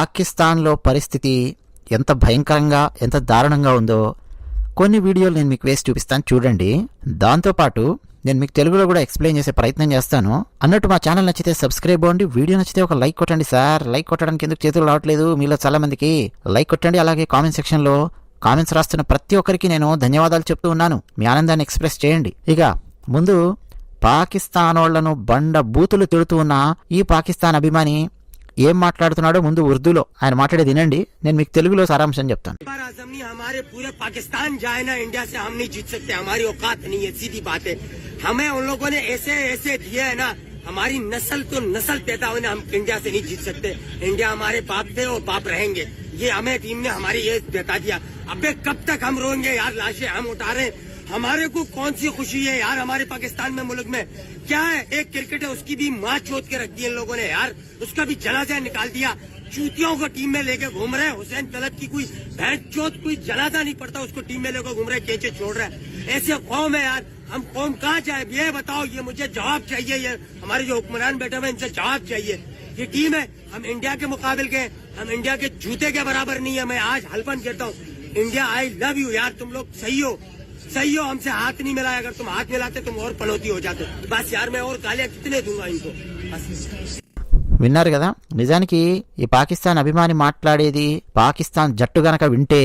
పాకిస్తాన్లో పరిస్థితి ఎంత భయంకరంగా ఎంత దారుణంగా ఉందో కొన్ని వీడియోలు నేను మీకు వేసి చూపిస్తాను చూడండి. దాంతోపాటు నేను మీకు తెలుగులో కూడా ఎక్స్ప్లెయిన్ చేసే ప్రయత్నం చేస్తాను. అన్నట్టు మా ఛానల్ నచ్చితే సబ్స్క్రైబ్ అవ్వండి వీడియో నచ్చితే ఒక లైక్ కొట్టండి సార్. లైక్ కొట్టడానికి ఎందుకు చేతులు రావట్లేదు? మీలో చాలా మందికి లైక్ కొట్టండి. అలాగే కామెంట్ సెక్షన్లో కామెంట్స్ రాస్తున్న ప్రతి ఒక్కరికి నేను ధన్యవాదాలు చెప్తూ ఉన్నాను. మీ ఆనందాన్ని ఎక్స్ప్రెస్ చేయండి. ఇక ముందు పాకిస్తాన్ వాళ్ళను బండ బూతులు తిడుతూ ఉన్న ఈ పాకిస్తాన్ అభిమాని ఏం మాట్లాడుతున్నాడో ముందు ఉర్దూలో ఆయన మాట్లాడేది వినండి నేను మీకు తెలుగులో సారాంశం చెప్తాను बार आजम नहीं हमारे पूरे पाकिस्तान जाए ना इंडिया से हम नहीं जीत सकते हमारी औकात नहीं है सीधी बात है हमें उन लोगों ने ऐसे ऐसे दिए है ना हमारी नस्ल तो नस्ल पैदा होने हम इंडिया से नहीं जीत सकते इंडिया हमारे बाप थे और बाप रहेंगे ये हमें टीम ने हमारी ये बता दिया अबे कब तक हम रोएंगे यार लाशें हम उठा रहे हैं। हमारे को कौन सी खुशी है यार हमारे पाकिस्तान में मुल्क में? क्या है एक क्रिकेट है उसकी भी माँ चोत के रख दी इन लोगों ने यार? उसका भी जनाजा निकाल दिया। चूतियों को टीम में लेके घूम रहे हुसैन तलब की कोई भैंस चोत कोई जनाजा नहीं पड़ता उसको टीम में लेकर घूम रहे केचे छोड़ रहे ऐसे कौम है यार। हम कौम कहाँ जाए? ये बताओ, ये मुझे जवाब चाहिए, ये हमारे जो हुक्मरान बैठे हुए इनसे जवाब चाहिए। ये टीम है। हम इंडिया के मुकाबले के हम इंडिया के जूते के बराबर नहीं है। मैं आज हल्फन कहता हूँ। इंडिया आई लव यू यार। तुम लोग सही हो। सही हो हमसे हाथ नहीं मिलाए अगर तुम हाथ मिलाते तुम और पनौती हो जाते बस यार मैं और गालियां कितने दूंगा इनको बस విన్నారు కదా నిజానికి ఈ పాకిస్తాన్ అభిమాని మాట్లాడేది పాకిస్తాన్ జట్టు గనక వింటే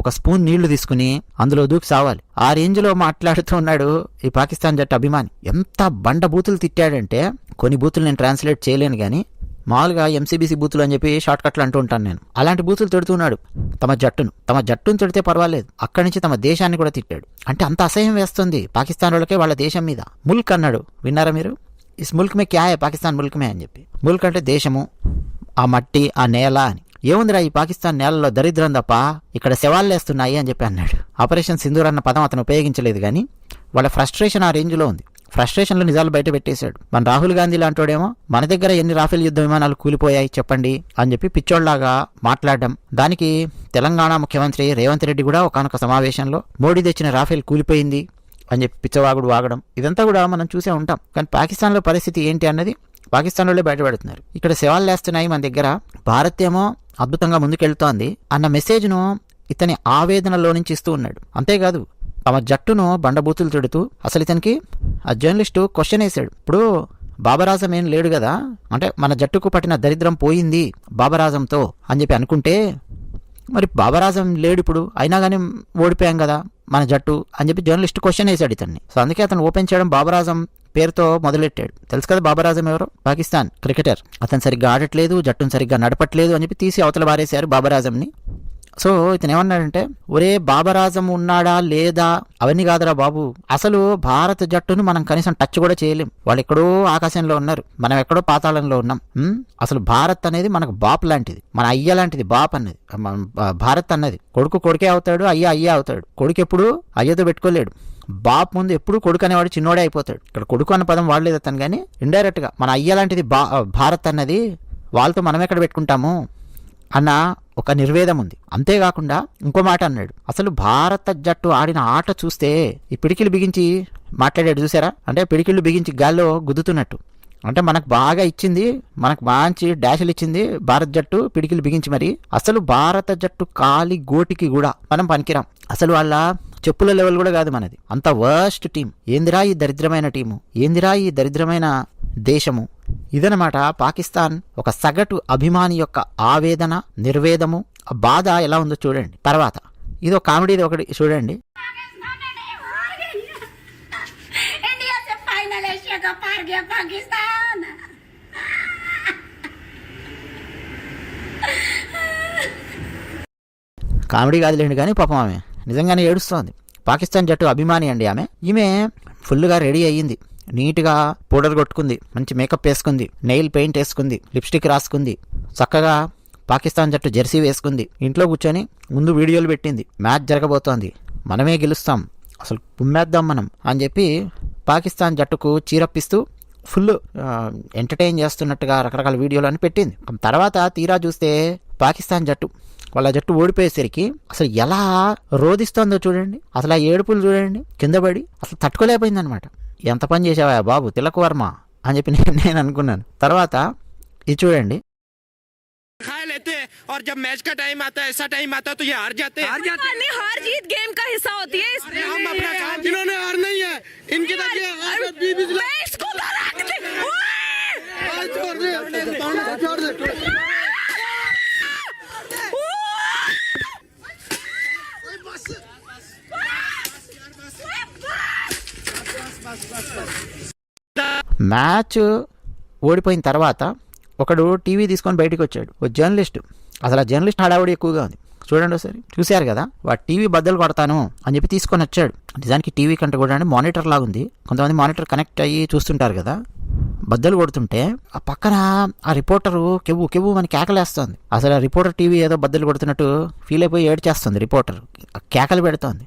ఒక స్పూన్ నీళ్లు తీసుకుని అందులో దూకి సావాలి ఆ రేంజ్ లో మాట్లాడుతూ ఉన్నాడు ఈ పాకిస్తాన్ జట్టు అభిమాని ఎంత బండ బూతులు తిట్టాడంటే కొన్ని బూతులు నేను ట్రాన్స్లేట్ చేయలేను కానీ మామూలుగా ఎంసీబీసీ బూతులు అని చెప్పి షార్ట్ కట్లు అంటూ ఉంటాను నేను. అలాంటి బూతులు తిడుతున్నాడు తమ జట్టును తమ జట్టును తిడితే పర్వాలేదు. అక్కడి నుంచి తమ దేశాన్ని కూడా తిట్టాడు. అంటే అంత అసహ్యం వేస్తుంది పాకిస్తాన్ వాళ్ళకే వాళ్ళ దేశం మీద. ముల్క్ అన్నాడు. విన్నారా మీరు? ఇస్ ముల్క్ మే క్యా పాకిస్తాన్ ముల్క్ మే అని చెప్పి. ముల్క్ అంటే దేశము ఆ మట్టి ఆ నేల అని. ఏముందిరా ఈ పాకిస్తాన్ నేలలో దరిద్రం తప్ప ఇక్కడ శవాళ్ళేస్తున్నాయి అని చెప్పి అన్నాడు. ఆపరేషన్ సింధూర్ అన్న పదం అతను ఉపయోగించలేదు కానీ వాళ్ళ ఫ్రస్ట్రేషన్ ఆ రేంజ్లో ఉంది. ఫ్రస్ట్రేషన్లో నిజాలు బయట పెట్టేశాడు. మన రాహుల్ గాంధీ లాంటోడేమో మన దగ్గర ఎన్ని రాఫెల్ యుద్ధ విమానాలు కూలిపోయాయి చెప్పండి అని చెప్పి పిచ్చోళ్ళాగా మాట్లాడడం. దానికి తెలంగాణ ముఖ్యమంత్రి రేవంత్ రెడ్డి కూడా ఒకనొక సమావేశంలో మోడీ తెచ్చిన రాఫెల్ కూలిపోయింది అని చెప్పి పిచ్చవాగుడు వాగడం. ఇదంతా కూడా మనం చూసే ఉంటాం. కానీ పాకిస్తాన్లో పరిస్థితి ఏంటి అన్నది పాకిస్తాన్లోనే బయటపడుతున్నారు. ఇక్కడ శవాలు లేస్తున్నాయి మన దగ్గర. భారత్ ఏమో అద్భుతంగా ముందుకెళ్తోంది అన్న మెసేజ్ను ఇతని ఆవేదనలో నుంచి ఇస్తూ ఉన్నాడు. అంతేకాదు తమ జట్టును బండబూతులు తిడుతూ అసలు ఇతనికి ఆ జర్నలిస్టు క్వశ్చన్ వేశాడు. ఇప్పుడు బాబరాజం ఏం లేడు కదా అంటే మన జట్టుకు పట్టిన దరిద్రం పోయింది బాబరాజంతో అని చెప్పి అనుకుంటే మరి బాబరాజం లేడు ఇప్పుడు. అయినా కానీ ఓడిపోయాం కదా మన జట్టు అని చెప్పి జర్నలిస్ట్ క్వశ్చన్ వేశాడు ఇతన్ని. సో అందుకే అతను ఓపెన్ చేయడం బాబరాజం పేరుతో మొదలెట్టాడు. తెలుసు కదా బాబరాజం ఎవరు? పాకిస్తాన్ క్రికెటర్. అతను సరిగ్గా ఆడట్లేదు జట్టును సరిగ్గా నడపట్లేదు అని చెప్పి తీసి అవతల బారేశారు బాబరాజంని. సో ఇతను ఏమన్నాడంటే ఒరే బాబరాజం ఉన్నాడా లేదా? అవన్నీ కాదురా బాబు. అసలు భారత జట్టును మనం కనీసం టచ్ కూడా చేయలేం. వాళ్ళు ఎక్కడో ఆకాశంలో ఉన్నారు. మనం ఎక్కడో పాతాళంలో ఉన్నాం. అసలు భారత్ అనేది మనకు బాప్ లాంటిది. మన అయ్య లాంటిది బాప్ అన్నది. భారత్ అన్నది. కొడుకు కొడుకే అవుతాడు అయ్య అయ్యే అవుతాడు. కొడుకు ఎప్పుడు అయ్యతో పెట్టుకోలేడు. బాప్ ముందు ఎప్పుడు కొడుకు అనేవాడు చిన్నోడే అయిపోతాడు. ఇక్కడ కొడుకు అన్న పదం వాడలేదు అతను కానీ ఇండైరెక్ట్గా మన అయ్య లాంటిది బా భారత్ అన్నది వాళ్ళతో మనం ఎక్కడ పెట్టుకుంటాము? అన్న ఒక నిర్వేదం ఉంది. అంతేకాకుండా ఇంకో మాట అన్నాడు. అసలు భారత జట్టు ఆడిన ఆట చూస్తే ఈ పిడికిలు బిగించి మాట్లాడాడు చూసారా? అంటే పిడికిళ్ళు బిగించి గాల్లో గుద్దుతున్నట్టు. అంటే మనకు బాగా ఇచ్చింది మనకు మంచి డాషులు ఇచ్చింది భారత జట్టు పిడికిలు బిగించి మరి. అసలు భారత జట్టు కాలి గోటికి కూడా మనం పనికిరాం. అసలు వాళ్ళ చెప్పుల లెవెల్ కూడా కాదు మనది. అంత వర్స్ట్ టీం ఏందిరా ఈ దరిద్రమైన టీము ఏందిరా ఈ దరిద్రమైన దేశము. ఇదనమాట పాకిస్తాన్ ఒక సగటు అభిమాని యొక్క ఆవేదన నిర్వేదము. బాధ ఎలా ఉందో చూడండి. తర్వాత ఇదో కామెడీది ఒకటి చూడండి. కామెడీ కాదులేండి కానీ పాపం ఆమె. నిజంగానే ఏడుస్తోంది. పాకిస్తాన్ జట్టు అభిమాని అండి ఆమె. ఈమె ఫుల్గా రెడీ అయ్యింది. నీట్గా పౌడర్ కొట్టుకుంది. మంచి మేకప్ వేసుకుంది. నెయిల్ పెయింట్ వేసుకుంది. లిప్స్టిక్ రాసుకుంది. చక్కగా పాకిస్తాన్ జట్టు జెర్సీ వేసుకుంది. ఇంట్లో కూర్చొని ముందు వీడియోలు పెట్టింది. మ్యాచ్ జరగబోతోంది. మనమే గెలుస్తాం. అసలు పుమ్మేద్దాం మనం అని చెప్పి పాకిస్తాన్ జట్టుకు చీరప్పిస్తూ ఫుల్ ఎంటర్టైన్ చేస్తున్నట్టుగా రకరకాల వీడియోలు అని పెట్టింది తర్వాత తీరా చూస్తే పాకిస్తాన్ జట్టు వాళ్ళ జట్టు ఓడిపోయేసరికి అసలు ఎలా రోధిస్తోందో చూడండి. అసలు ఆ ఏడుపులు చూడండి. కింద పడి అసలు తట్టుకోలేకపోయింది అనమాట ఎంత పని చేసావా బాబు తిలక్ వర్మ అని చెప్పి నేను నేను అనుకున్నాను తర్వాత ఇది చూడండి खाए लेते हैं और जब मैच का टाइम आता है ऐसा टाइम आता है तो ये हार जाते हैं हार जाते हैं हार जीत गेम का हिस्सा होती है इस- हम अपना काम जिन्होंने हार नहीं है इनकी देखिए आदत भी बिजली मैं इसको धड़क दे- ओए! छोड़ दे छोड़ दे మ్యాచ్ ఓడిపోయిన తర్వాత ఒకడు టీవీ తీసుకొని బయటికి వచ్చాడు. ఓ జర్నలిస్ట్. అసలు ఆ జర్నలిస్ట్ హడావుడి ఎక్కువగా ఉంది. చూడండి ఒకసారి. చూశారు కదా వాడు టీవీ బద్దలు కొడతాను అని చెప్పి తీసుకొని వచ్చాడు. నిజానికి టీవీ కంటే కూడా అంటే మానిటర్ లాగా ఉంది. కొంతమంది మానిటర్ కనెక్ట్ అయ్యి చూస్తుంటారు కదా బద్దలు కొడుతుంటే ఆ పక్కన ఆ రిపోర్టరు కెవ్వు కెవ్వు అని కేకలేస్తుంది. అసలు ఆ రిపోర్టర్ టీవీ ఏదో బద్దలు కొడుతున్నట్టు ఫీల్ అయిపోయి ఏడ్చేస్తుంది రిపోర్టర్. ఆ కేకలు పెడుతోంది.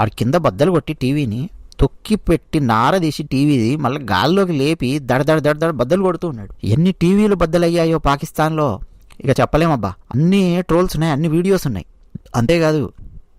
ఆడు కింద బద్దలు కొట్టి టీవీని తొక్కి పెట్టి నారదీసి టీవీది మళ్ళీ గాల్లోకి లేపి దడ దడ దడ దడ బద్దలు కొడుతూ ఉన్నాడు. ఎన్ని టీవీలు బద్దలయ్యాయో పాకిస్తాన్లో. ఇక చెప్పలేమబ్బా. అన్ని ట్రోల్స్ ఉన్నాయి అన్ని వీడియోస్ ఉన్నాయి. అంతేకాదు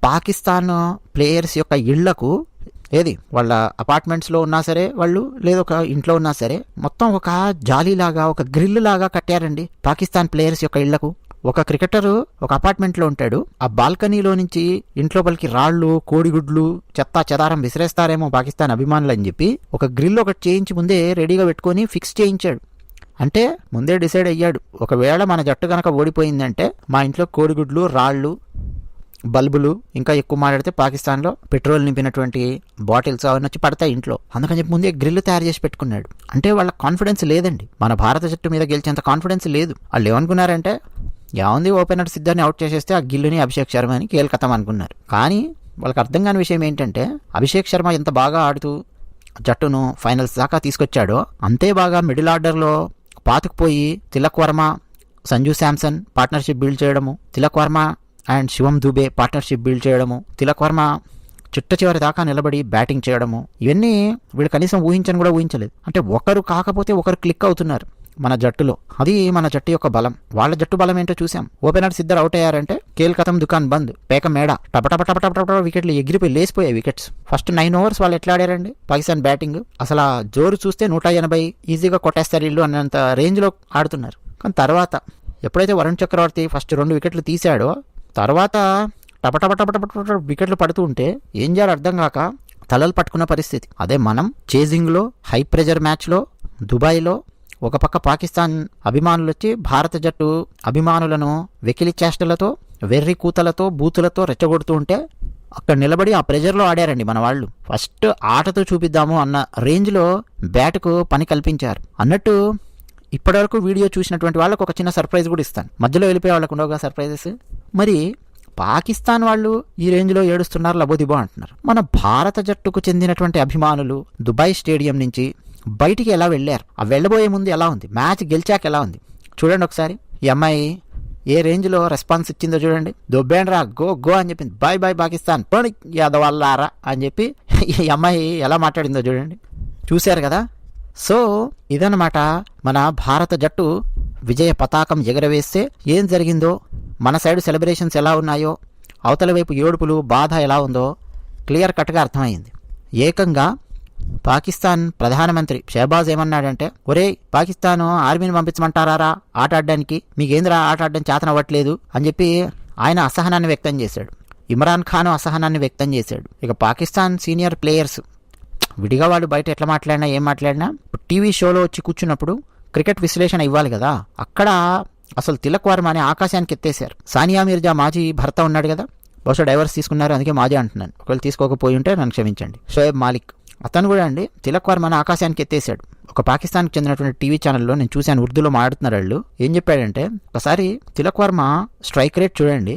పాకిస్తాన్ ప్లేయర్స్ యొక్క ఇళ్ళకు ఏది వాళ్ళ అపార్ట్మెంట్స్లో ఉన్నా సరే వాళ్ళు లేదా ఒక ఇంట్లో ఉన్నా సరే మొత్తం ఒక జాలీలాగా ఒక గ్రిల్ లాగా కట్టారండి పాకిస్తాన్ ప్లేయర్స్ యొక్క ఇళ్ళకు. ఒక క్రికెటర్ ఒక అపార్ట్మెంట్లో ఉంటాడు. ఆ బాల్కనీలో నుంచి ఇంట్లోపలికి రాళ్ళు కోడిగుడ్లు చెత్త చెదారం విసిరేస్తారేమో పాకిస్తాన్ అభిమానులు అని చెప్పి ఒక గ్రిల్ ఒకటి చేయించి ముందే రెడీగా పెట్టుకొని ఫిక్స్ చేయించాడు. అంటే ముందే డిసైడ్ అయ్యాడు. ఒకవేళ మన జట్టు కనుక ఓడిపోయిందంటే మా ఇంట్లో కోడిగుడ్లు రాళ్ళు బల్బులు ఇంకా ఎక్కువ మాట్లాడితే పాకిస్తాన్లో పెట్రోల్ నింపినటువంటి బాటిల్స్ అవన్నీ వచ్చి పడతాయి ఇంట్లో. అందుకని చెప్పి ముందే గ్రిల్ తయారు చేసి పెట్టుకున్నాడు. అంటే వాళ్ళ కాన్ఫిడెన్స్ లేదండి. మన భారత జట్టు మీద గెలిచేంత కాన్ఫిడెన్స్ లేదు. వాళ్ళు ఏమనుకున్నారంటే ఏముంది? ఓపెనర్ సిద్ధాన్ని అవుట్ చేసేస్తే ఆ గిల్లుని అభిషేక్ శర్మ అని కీలకతం అనుకున్నారు. కానీ వాళ్ళకి అర్థం కాని విషయం ఏంటంటే అభిషేక్ శర్మ ఎంత బాగా ఆడుతూ జట్టును ఫైనల్స్ దాకా తీసుకొచ్చాడో అంతే బాగా మిడిల్ ఆర్డర్లో పాతుకుపోయి తిలక్ వర్మ సంజు శాంసన్ పార్ట్నర్షిప్ బిల్డ్ చేయడము Tilak Varma and Shivam Dube partnership build చేయడము తిలక్ వర్మ చిట్ట చివరి దాకా నిలబడి బ్యాటింగ్ చేయడము ఇవన్నీ వీళ్ళు కనీసం ఊహించని కూడా ఊహించలేదు. అంటే ఒకరు కాకపోతే ఒకరు క్లిక్ అవుతున్నారు. మన జట్టులో అది మన జట్టు యొక్క బలం వాళ్ళ జట్టు బలం ఏంటో చూసాం ఓపెనర్స్ ఇద్దరు అవుట్ అయ్యారంటే కేల్కతం దుకాన్ బంద్ పేక మేడ టప టప వికెట్లు ఎగిరిపోయి లేసిపోయాయి వికెట్స్ ఫస్ట్ నైన్ ఓవర్స్ వాళ్ళు ఎట్లా ఆడారండి పాకిస్తాన్ బ్యాటింగ్ అసలు ఆ జోరు చూస్తే నూట ఎనభై ఈజీగా కొట్టేస్తారు ఇల్లు అన్నంత రేంజ్లో ఆడుతున్నారు కానీ తర్వాత ఎప్పుడైతే వరుణ్ చక్రవర్తి ఫస్ట్ రెండు వికెట్లు తీశాడో తర్వాత టప టప వికెట్లు పడుతూ ఉంటే ఏం చేయాలో అర్థం కాక తలలు పట్టుకున్న పరిస్థితి అదే మనం చేజింగ్లో హై ప్రెజర్ మ్యాచ్లో దుబాయ్లో ఒక పక్క పాకిస్తాన్ అభిమానులొచ్చి భారత జట్టు అభిమానులను వెకిలి చేష్టలతో వెర్రి కూతలతో బూతులతో రెచ్చగొడుతూ ఉంటే అక్కడ నిలబడి ఆ ప్రెజర్లో ఆడారండి మన వాళ్ళు. ఫస్ట్ ఆటతో చూపిద్దాము అన్న రేంజ్లో బ్యాట్కు పని కల్పించారు. అన్నట్టు ఇప్పటివరకు వీడియో చూసినటువంటి వాళ్ళకు ఒక చిన్న సర్ప్రైజ్ కూడా ఇస్తాను. మధ్యలో వెళ్ళిపోయే వాళ్ళకు ఉండవుగా సర్ప్రైజెస్. మరి పాకిస్తాన్ వాళ్ళు ఈ రేంజ్లో ఏడుస్తున్నారు లబోదిబో అంటున్నారు. మన భారత జట్టుకు చెందినటువంటి అభిమానులు దుబాయ్ స్టేడియం నుంచి బయటికి ఎలా వెళ్ళారు? ఆ వెళ్ళబోయే ముందు ఎలా ఉంది? మ్యాచ్ గెలిచాక ఎలా ఉంది? చూడండి ఒకసారి. ఈ అమ్మాయి ఏ రేంజ్లో రెస్పాన్స్ ఇచ్చిందో చూడండి. దొబ్బేండ్రా గో గో అని చెప్పింది. Bye bye Pakistan. పోనీ యాదవాళ్ళారా అని చెప్పి ఈ అమ్మాయి ఎలా మాట్లాడిందో చూడండి. చూశారు కదా? సో ఇదన్నమాట మన భారత జట్టు విజయ పతాకం ఎగరవేస్తే ఏం జరిగిందో? మన సైడ్ సెలబ్రేషన్స్ ఎలా ఉన్నాయో? అవతల వైపు ఏడుపులు బాధ ఎలా ఉందో క్లియర్ కట్గా అర్థమైంది. ఏకంగా పాకిస్తాన్ ప్రధానమంత్రి షహబాజ్ ఏమన్నాడంటే ఒరే పాకిస్తాన్ ఆర్మీని పంపించమంటారా ఆట ఆడడానికి? మీకేంద్రా ఆట ఆడడం చేతనవ్వట్లేదు? అని చెప్పి ఆయన అసహనాన్ని వ్యక్తం చేశాడు. ఇమ్రాన్ ఖాన్ అసహనాన్ని వ్యక్తం చేశాడు. ఇక పాకిస్తాన్ సీనియర్ ప్లేయర్స్ విడిగా వాళ్ళు బయట ఎట్లా మాట్లాడినా ఏం మాట్లాడినా టీవీ షోలో వచ్చి కూర్చున్నప్పుడు క్రికెట్ విశ్లేషణ ఇవ్వాలి కదా? అక్కడ అసలు తిలక్ వర్మ అనే ఆకాశానికి ఎత్తేశారు. సానియా మీర్జా మాజీ భర్త ఉన్నాడు కదా? బహుశా డైవర్స్ తీసుకున్నారు అందుకే మాజీ అంటున్నాను. ఒకవేళ తీసుకోకపోయి ఉంటే నన్ను క్షమించండి. షోయబ్ మాలిక్ అతను కూడా అండి తిలక్ వర్మని ఆకాశానికి ఎత్తేసాడు ఒక పాకిస్తాన్కి చెందినటువంటి టీవీ ఛానల్లో నేను చూశాను ఉర్దూలో మాట్లాడుతున్నారు వాళ్ళు. ఏం చెప్పాడంటే ఒకసారి తిలక్ వర్మ స్ట్రైక్ రేట్ చూడండి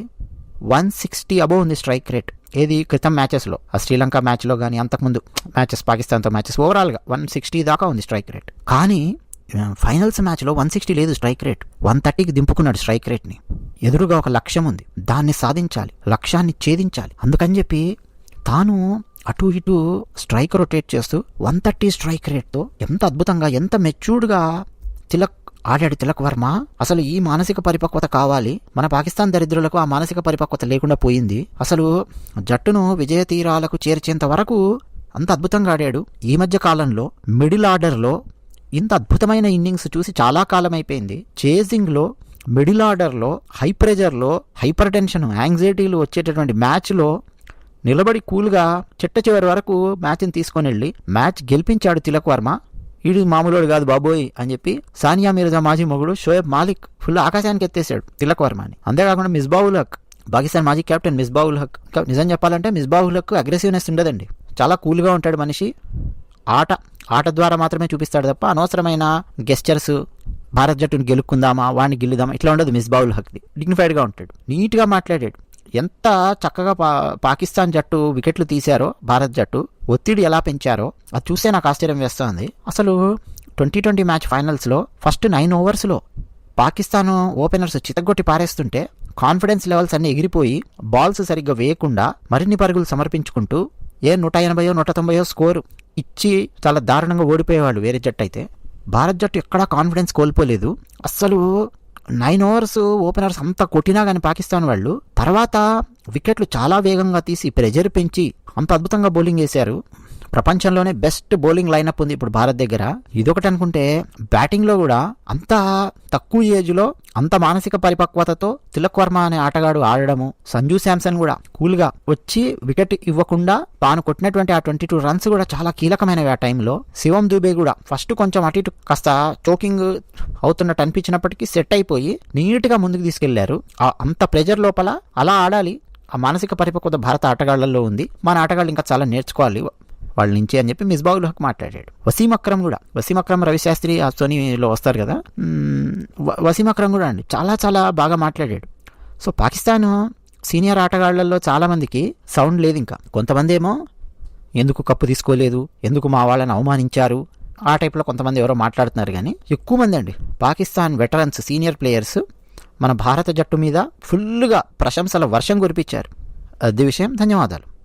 వన్ సిక్స్టీ అబోవ్ ఉంది స్ట్రైక్ రేట్. ఏది? క్రితం మ్యాచెస్లో ఆ శ్రీలంక మ్యాచ్లో కానీ అంతకుముందు మ్యాచెస్ పాకిస్తాన్తో మ్యాచెస్ ఓవరాల్గా వన్ సిక్స్టీ దాకా ఉంది స్ట్రైక్ రేట్. కానీ ఫైనల్స్ మ్యాచ్లో వన్ సిక్స్టీ లేదు స్ట్రైక్ రేట్. వన్ థర్టీకి దింపుకున్నాడు స్ట్రైక్ రేట్ని. ఎదురుగా ఒక లక్ష్యం ఉంది దాన్ని సాధించాలి లక్ష్యాన్ని ఛేదించాలి. అందుకని చెప్పి తాను అటు ఇటు స్ట్రైక్ రొటేట్ చేస్తూ వన్ థర్టీ స్ట్రైక్ రేట్తో ఎంత అద్భుతంగా ఎంత మెచ్యూర్డ్గా తిలక్ ఆడాడు తిలక్ వర్మ. అసలు ఈ మానసిక పరిపక్వత కావాలి. మన పాకిస్తాన్ దరిద్రులకు ఆ మానసిక పరిపక్వత లేకుండా పోయింది. అసలు జట్టును విజయ తీరాలకు చేర్చేంత వరకు అంత అద్భుతంగా ఆడాడు. ఈ మధ్య కాలంలో మిడిల్ ఆర్డర్లో ఇంత అద్భుతమైన ఇన్నింగ్స్ చూసి చాలా కాలం అయిపోయింది చేజింగ్లో మిడిల్ ఆర్డర్లో హై ప్రెజర్లో హైపర్ టెన్షన్ యాంగ్జైటీలు వచ్చేటటువంటి మ్యాచ్లో నిలబడి కూల్గా చిట్ట చివరి వరకు మ్యాచ్ని తీసుకొని వెళ్ళి మ్యాచ్ గెలిపించాడు తిలక్ వర్మ. ఈడు మామూలుడు కాదు బాబోయ్ అని చెప్పి సానియా మీర్జా మాజీ మొగుడు షోయబ్ మాలిక్ ఫుల్ ఆకాశానికి ఎత్తేసాడు తిలక్ వర్మని. అంతేకాకుండా మిస్బావుల్ హక్ పాకిస్తాన్ మాజీ కెప్టెన్ మిస్బావుల్ హక్. ఇంకా నిజం చెప్పాలంటే మిస్బావుల్ హక్ అగ్రెసివ్నెస్ ఉండదండి. చాలా కూల్గా ఉంటాడు మనిషి. ఆట ఆట ద్వారా మాత్రమే చూపిస్తాడు తప్ప అనవసరమైన గెస్చర్స్ భారత్ జట్టుని గెలుక్కుందామా వాడిని గెలుదామా ఇట్లా ఉండదు మిస్బావుల్ హక్ది. డిగ్నిఫైడ్గా ఉంటాడు. నీట్గా మాట్లాడాడు. ఎంత చక్కగా పా పాకిస్తాన్ జట్టు వికెట్లు తీశారో భారత్ జట్టు ఒత్తిడి ఎలా పెంచారో అది చూస్తే నాకు ఆశ్చర్యం వేస్తోంది. అసలు ట్వంటీ ట్వంటీ మ్యాచ్ ఫైనల్స్లో ఫస్ట్ నైన్ ఓవర్స్లో పాకిస్తాన్ ఓపెనర్స్ చితగొట్టి పారేస్తుంటే కాన్ఫిడెన్స్ లెవెల్స్ అన్నీ ఎగిరిపోయి బాల్స్ సరిగ్గా వేయకుండా మరిన్ని పరుగులు సమర్పించుకుంటూ ఏ నూట ఎనభయో నూట తొంభయో స్కోరు ఇచ్చి చాలా దారుణంగా ఓడిపోయేవాళ్ళు వేరే జట్టు అయితే భారత్ జట్టు ఎక్కడా కాన్ఫిడెన్స్ కోల్పోలేదు. అస్సలు నైన్ ఓవర్స్ ఓపెనర్స్ అంతా కొట్టినా కానీ పాకిస్తాన్ వాళ్ళు తర్వాత వికెట్లు చాలా వేగంగా తీసి ప్రెజర్ పెంచి అంత అద్భుతంగా బౌలింగ్ వేశారు. ప్రపంచంలోనే బెస్ట్ బౌలింగ్ లైనప్ ఉంది ఇప్పుడు భారత్ దగ్గర. ఇదొకటి అనుకుంటే బ్యాటింగ్లో కూడా అంత తక్కువ ఏజ్లో అంత మానసిక పరిపక్వతతో తిలక్ వర్మ అనే ఆటగాడు ఆడడము సంజు శాంసన్ కూడా కూల్గా వచ్చి వికెట్ ఇవ్వకుండా తాను కొట్టినటువంటి ఆ ట్వంటీ టూ రన్స్ కూడా చాలా కీలకమైనవి ఆ టైంలో. శివం దుబే కూడా ఫస్ట్ కొంచెం అటు ఇటు కాస్త చోకింగ్ అవుతున్నట్టు అనిపించినప్పటికీ సెట్ అయిపోయి నీట్గా ముందుకు తీసుకెళ్ళారు. అంత ప్రెజర్ లోపల అలా ఆడాలి. ఆ మానసిక పరిపక్వత భారత ఆటగాళ్ళలో ఉంది. మన ఆటగాళ్ళు ఇంకా చాలా నేర్చుకోవాలి. వాళ్ళ నుంచి అని చెప్పి మిస్బాగుల్ హక్ మాట్లాడాడు. వసీం అక్రమ్ కూడా. వసీం అక్రమ్ రవిశాస్త్రి ఆ సోనీలో వస్తారు కదా? వసీం అక్రమ్ కూడా అండి. చాలా చాలా బాగా మాట్లాడాడు. సో పాకిస్తాన్ సీనియర్ ఆటగాళ్ళలో చాలామందికి సౌండ్ లేదు ఇంకా. కొంతమంది ఏమో ఎందుకు కప్పు తీసుకోలేదు? ఎందుకు మా వాళ్ళని అవమానించారు? ఆ టైప్లో కొంతమంది ఎవరో మాట్లాడుతున్నారు కానీ ఎక్కువ మంది అండి. పాకిస్తాన్ వెటరన్స్ సీనియర్ ప్లేయర్స్ మన భారత జట్టు మీద ఫుల్గా ప్రశంసల వర్షం కురిపించారు. అది విషయం ధన్యవాదాలు.